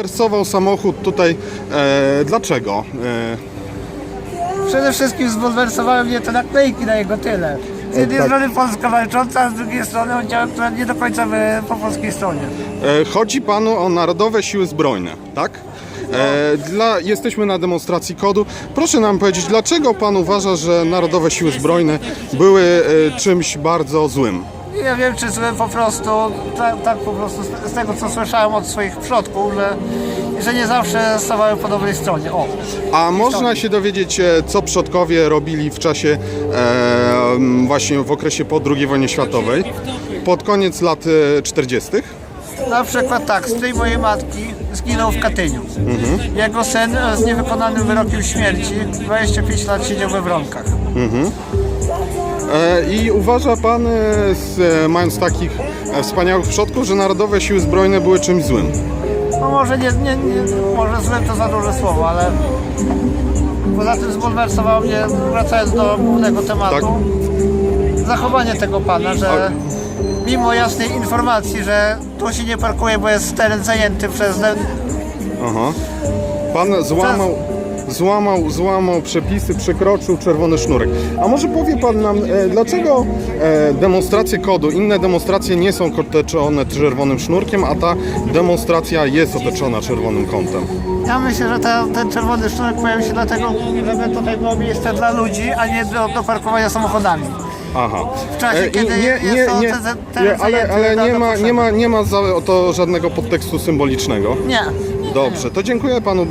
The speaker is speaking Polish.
Wersował samochód tutaj. E, dlaczego? E, Przede wszystkim zbulwersowały mnie te naklejki na jego tyle. Z jednej tak. strony Polska walcząca, a z drugiej strony on działa która nie do końca po polskiej stronie. e, chodzi panu o Narodowe Siły Zbrojne, tak? E, dla, jesteśmy na demonstracji kodu. Proszę nam powiedzieć, dlaczego pan uważa, że Narodowe Siły Zbrojne były e, czymś bardzo złym? Ja wiem, czy po prostu, tak, tak po prostu z, z tego co słyszałem od swoich przodków, że, że nie zawsze stawały po dobrej stronie. O, A można się dowiedzieć, e, co przodkowie robili w czasie, e, właśnie w okresie po II wojnie światowej, pod koniec lat e, 40. na przykład tak, strój mojej matki zginął w Katyniu. Jego syn e, z niewykonanym wyrokiem śmierci 25 lat siedział we Wronkach. E, I uważa pan, e, e, mając takich e, wspaniałych przodków, że Narodowe Siły Zbrojne były czymś złym? No może nie, nie, nie może złe to za duże słowo, ale poza tym zbulwersowało mnie, wracając do głównego tematu, zachowanie tego pana, że mimo jasnej informacji, że tu się nie parkuje, bo jest teren zajęty przez Aha. Pan złamał, złamał, złamał przepisy, przekroczył czerwony sznurek. A może powie pan nam, e, dlaczego e, demonstracje kodu, inne demonstracje nie są otoczone czerwonym sznurkiem, a ta demonstracja jest otoczona czerwonym kątem? Ja myślę, że ta, ten czerwony sznurek pojawił się dlatego, żeby tutaj było miejsce dla ludzi, a nie do, do parkowania samochodami. Aha. W czasie, E, kiedy jest to te- te- nie, ale, ale nie ma, nie ma, nie ma za to żadnego podtekstu symbolicznego. Nie. Dobrze, to dziękuję panu